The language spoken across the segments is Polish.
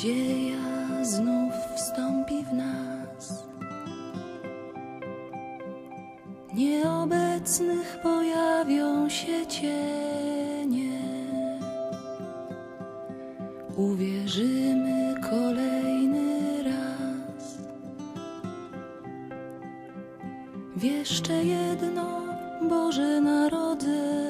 nadzieja znów wstąpi w nas. Nieobecnych pojawią się cienie. Uwierzymy kolejny raz. W jeszcze jedno Boże Narodzenie.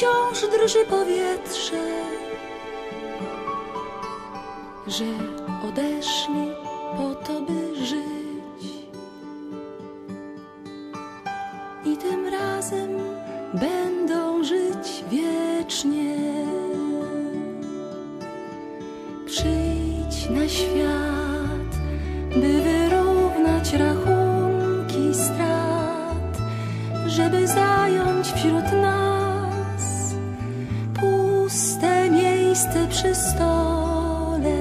wciąż drży powietrze, że odeszli po to, by żyć i tym razem będą żyć wiecznie. Przyjdź na świat, by wyrównać rachunki strat, żeby zająć wśród nas miejsce przy stole.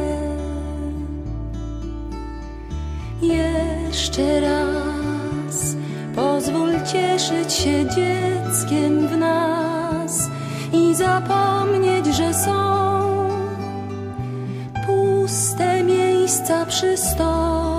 Jeszcze raz pozwól cieszyć się dzieckiem w nas i zapomnieć, że są puste miejsca przy stole.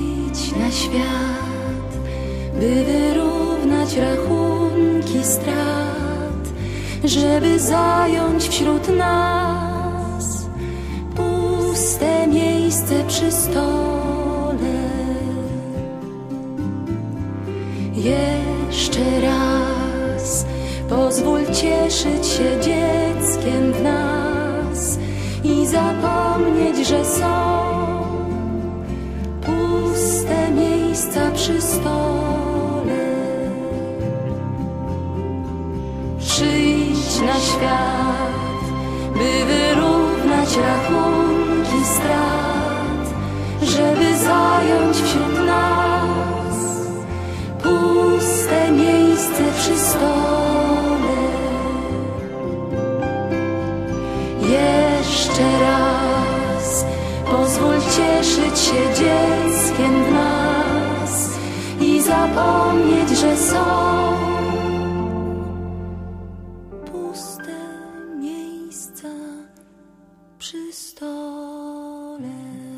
na świat, by wyrównać rachunki strat, żeby zająć wśród nas puste miejsce przy stole. Jeszcze raz pozwól cieszyć się dzieckiem w nas i zapomnieć, że są przy stole. Przyjdź na świat, by wyrównać rachunki strat, żeby zająć wśród nas puste miejsce przy stole. Jeszcze raz pozwól się dzieje zapomnieć, że są puste miejsca przy stole.